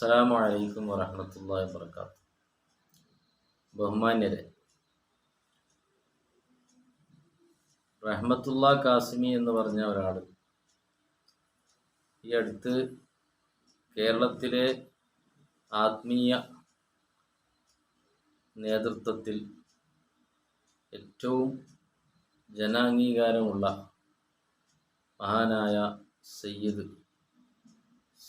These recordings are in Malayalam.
അസ്സാം വലൈക്കും വറഹമത്തല്ലാ വർക്കാത്ത് ബഹുമാന്യരെ റഹ്മത്തുള്ള കാസിമി എന്ന് പറഞ്ഞ ഒരാൾ ഈ അടുത്ത് കേരളത്തിലെ ആത്മീയ നേതൃത്വത്തിൽ ഏറ്റവും ജനാംഗീകാരമുള്ള മഹാനായ സയ്യിദ്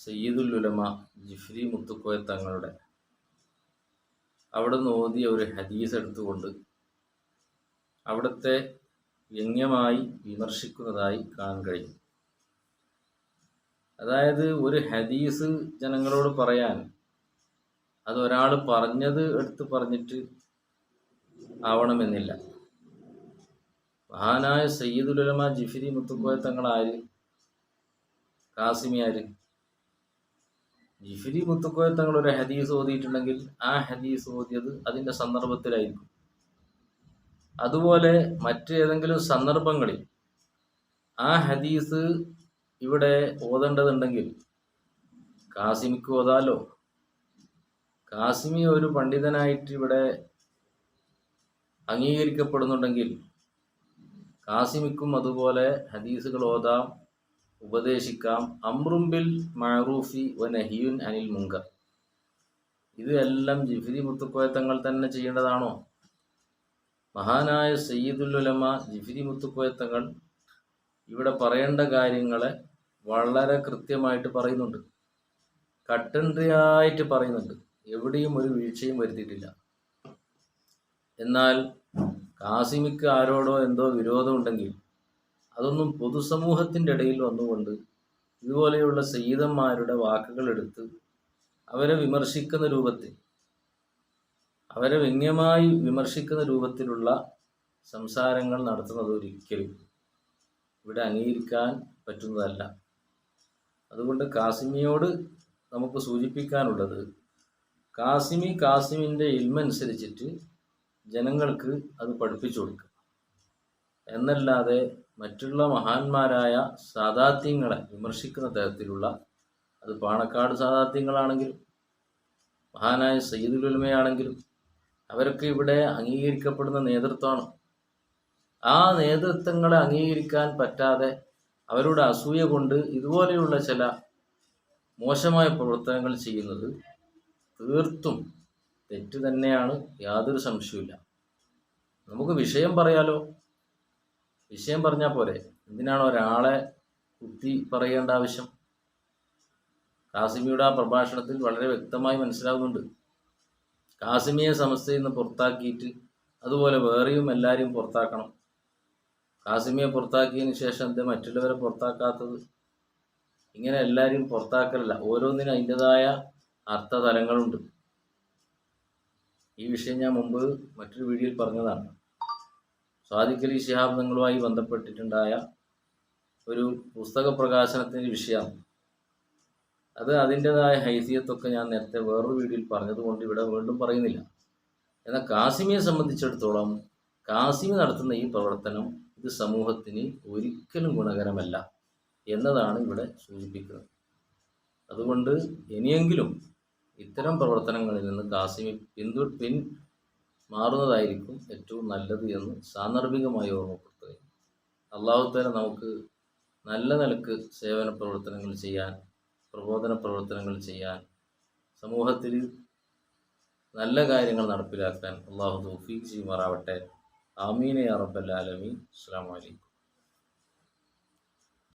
സയ്യിദുൽ ഉലമ ജിഫ്രി മുത്തുക്കോയ തങ്ങളുടെ അവിടെ നിന്ന് ഓതിയ ഒരു ഹദീസ് എടുത്തുകൊണ്ട് അവിടുത്തെ വ്യംഗ്യമായി വിമർശിക്കുന്നതായി കാണാൻ കഴിയും. അതായത് ഒരു ഹദീസ് ജനങ്ങളോട് പറയാൻ അത് ഒരാൾ പറഞ്ഞത് എടുത്ത് പറഞ്ഞിട്ട് ആവണമെന്നില്ല. മഹാനായ സയ്യിദുലമ ജിഫിരി മുത്തുക്കോയ തങ്ങളാര്? ആര് കാസിമി ആര്? ജിഫിരി മുത്തുക്കോയ തങ്ങൾ ഒരു ഹദീസ് ഓതിയിട്ടുണ്ടെങ്കിൽ ആ ഹദീസ് ഓതിയത് അതിന്റെ സന്ദർഭത്തിലായിരിക്കും. അതുപോലെ മറ്റേതെങ്കിലും സന്ദർഭങ്ങളിൽ ആ ഹദീസ് ഇവിടെ ഓതേണ്ടതുണ്ടെങ്കിൽ കാസിമിക്ക് ഓതാലോ? കാസിമി ഒരു പണ്ഡിതനായിട്ട് ഇവിടെ അംഗീകരിക്കപ്പെടുന്നുണ്ടെങ്കിൽ കാസിമിക്കും അതുപോലെ ഹദീസുകൾ ഓതാം. ഉപദേശിക്കാം. അമ്രുംബിൽ മഅറൂഫി വ നഹിയുൻ അനിൽ മുങ്കർ ഇത് എല്ലാം ജിഫിരി മുത്തുക്കോയ തന്നെ ചെയ്യേണ്ടതാണോ? മഹാനായ സയ്യിദുലുലമ ജിഫിരി മുത്തുക്കോയ ഇവിടെ പറയേണ്ട കാര്യങ്ങളെ വളരെ കൃത്യമായിട്ട് പറയുന്നുണ്ട്. കട്ടൻട്രിയായിട്ട് പറയുന്നുണ്ട്. എവിടെയും ഒരു വീഴ്ചയും വരുത്തിയിട്ടില്ല. എന്നാൽ കാസിമിക്ക് ആരോടോ എന്തോ വിരോധമുണ്ടെങ്കിൽ അതൊന്നും പൊതുസമൂഹത്തിന്റെ ഇടയിൽ വന്നുകൊണ്ട് ഇതുപോലെയുള്ള സയ്യിദന്മാരുടെ വാക്കുകൾ എടുത്ത് അവരെ വിമർശിക്കുന്ന രൂപത്തിൽ അവരെ വ്യംഗ്യമായി വിമർശിക്കുന്ന രൂപത്തിലുള്ള സംസാരങ്ങൾ നടത്തുന്നത് ഒരിക്കലും ഇവിടെ അംഗീകരിക്കാൻ പറ്റുന്നതല്ല. അതുകൊണ്ട് കാസിമിയോട് നമുക്ക് സൂചിപ്പിക്കാനുള്ളത് കാസിമി കാസിമിന്റെ ഇൽമനുസരിച്ചിട്ട് ജനങ്ങൾക്ക് അത് പഠിപ്പിച്ചു കൊടുക്കുക. എന്നല്ലാതെ മറ്റുള്ള മഹാന്മാരായ സാദാത്യങ്ങളെ വിമർശിക്കുന്ന തരത്തിലുള്ള അത് പാണക്കാട് സാദാത്യങ്ങളാണെങ്കിലും മഹാനായ സയ്യിദുലുലമയാണെങ്കിലും അവരൊക്കെ ഇവിടെ അംഗീകരിക്കപ്പെടുന്ന നേതൃത്വമാണ്. ആ നേതൃത്വങ്ങളെ അംഗീകരിക്കാൻ പറ്റാതെ അവരുടെ അസൂയ കൊണ്ട് ഇതുപോലെയുള്ള ചില മോശമായ പ്രവർത്തനങ്ങൾ ചെയ്യുന്നത് തീർത്തും തെറ്റ് തന്നെയാണ് യാതൊരു സംശയവുമില്ല. നമുക്ക് വിഷയം പറയാലോ? വിഷയം പറഞ്ഞാൽ പോരെ. എന്തിനാണ് ഒരാളെ കുത്തി പറയേണ്ട ആവശ്യം? കാസിമിയുടെ ആ പ്രഭാഷണത്തിൽ വളരെ വ്യക്തമായി മനസ്സിലാകുന്നുണ്ട് കാസിമിയെ സമസ്തയിൽ നിന്ന് പുറത്താക്കിയിട്ട് അതുപോലെ വേറെയും എല്ലാവരെയും പുറത്താക്കണം. കാസിമിയെ പുറത്താക്കിയതിന് ശേഷം എന്താ മറ്റുള്ളവരെ പുറത്താക്കാത്തത്? ഇങ്ങനെ എല്ലാവരെയും പുറത്താക്കലല്ല ഓരോന്നിനും അതിന്റെതായ അർത്ഥതലങ്ങളുണ്ട്. ഈ വിഷയം ഞാൻ മുമ്പ് മറ്റൊരു വീഡിയോയിൽ പറഞ്ഞതാണ്. സ്വാദിഖലി ശിഹാബ് നിങ്ങളുമായി ബന്ധപ്പെട്ടിട്ടുണ്ടായ ഒരു പുസ്തക പ്രകാശനത്തിന്റെ വിഷയം അത് അതിന്റെതായ ഹൈസിയത്തൊക്കെ ഞാൻ നേരത്തെ വേറൊരു വീഡിയോയിൽ പറഞ്ഞതുകൊണ്ട് ഇവിടെ വീണ്ടും പറയുന്നില്ല. എന്നാൽ കാസിമിയെ സംബന്ധിച്ചിടത്തോളം കാസിമി നടത്തുന്ന ഈ പ്രവർത്തനം ഇത് സമൂഹത്തിന് ഒരിക്കലും ഗുണകരമല്ല എന്നതാണ് ഇവിടെ സൂചിപ്പിക്കുന്നത്. അതുകൊണ്ട് ഇനിയെങ്കിലും ഇത്തരം പ്രവർത്തനങ്ങളിൽ നിന്ന് കാസിമി പിന്തു പിൻ മാറുന്നതായിരിക്കും ഏറ്റവും നല്ലത് എന്ന് സാന്ദർഭികമായി ഓർമ്മപ്പെടുത്തുകയും അള്ളാഹുത്താല നമുക്ക് നല്ല നിലയ്ക്ക് സേവന പ്രവർത്തനങ്ങൾ ചെയ്യാൻ പ്രബോധന പ്രവർത്തനങ്ങൾ ചെയ്യാൻ സമൂഹത്തിൽ നല്ല കാര്യങ്ങൾ നടപ്പിലാക്കാൻ അള്ളാഹു തൗഫീഖ് ചെയ്യുമാറാവട്ടെ. ആമീനെ അറബല്ലാലമീൻ അസ്സാം വലൈക്കും